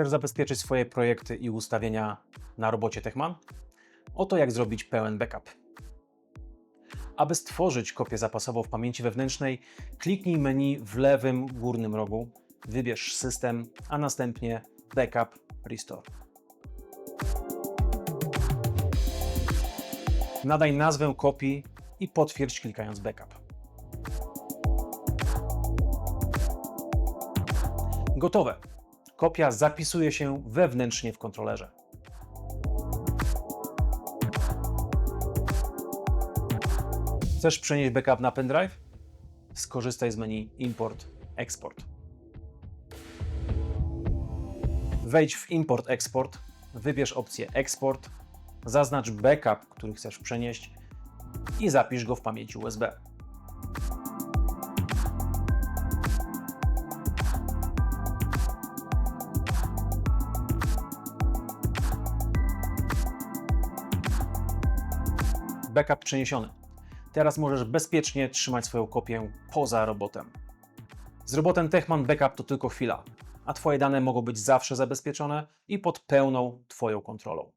Chcesz zabezpieczyć swoje projekty i ustawienia na robocie Techman? Oto jak zrobić pełen backup. Aby stworzyć kopię zapasową w pamięci wewnętrznej, kliknij menu w lewym górnym rogu, wybierz System, a następnie Backup Restore. Nadaj nazwę kopii i potwierdź klikając Backup. Gotowe. Kopia zapisuje się wewnętrznie w kontrolerze. Chcesz przenieść backup na pendrive? Skorzystaj z menu Import Export. Wejdź w Import Export, wybierz opcję Export, zaznacz backup, który chcesz przenieść i zapisz go w pamięci USB. Backup przeniesiony. Teraz możesz bezpiecznie trzymać swoją kopię poza robotem. Z robotem Techman Backup to tylko chwila, a Twoje dane mogą być zawsze zabezpieczone i pod pełną Twoją kontrolą.